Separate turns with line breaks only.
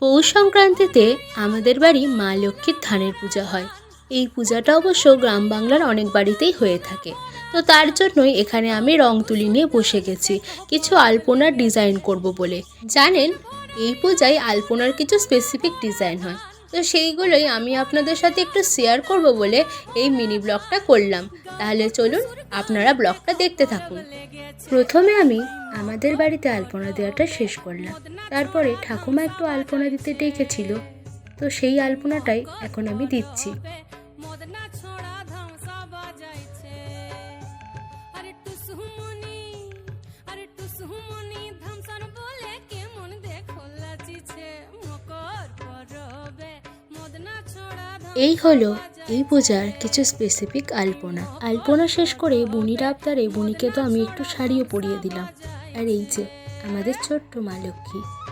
পৌষ সংক্রান্তিতে আমাদের বাড়ি মা লক্ষ্মীর ধানের পূজা হয়। এই পূজাটা অবশ্য গ্রাম বাংলার অনেক বাড়িতেই হয়ে থাকে। তো তার জন্যই এখানে আমি রং তুলি নিয়ে বসে গেছি। কিছু আলপনার ডিজাইন করব বলে। জানেন, এই পূজায় আলপনার কিছু স্পেসিফিক ডিজাইন হয়। তো সেইগুলোই আমি আপনাদের সাথে একটু শেয়ার করব বলে এই মিনি ব্লগটা করলাম। তাহলে চলুন আপনারা ব্লগটা দেখতে থাকুন। প্রথমে আমি আমাদের বাড়িতে আলপনা দেওয়াটা শেষ করলাম। তারপরে ঠাকুমা একটু আলপনা দিতে ডেকেছিল। তো সেই আলপনাটাই এখন আমি দিচ্ছি। এই হলো এই পূজার কিছু স্পেসিফিক আলপনা। আলপনা শেষ করে বুনির আবদারে বুনিকে তো আমি একটু শাড়িও পরিয়ে দিলাম। আর এই যে, আমাদের ছোট্ট মা লক্ষ্মী।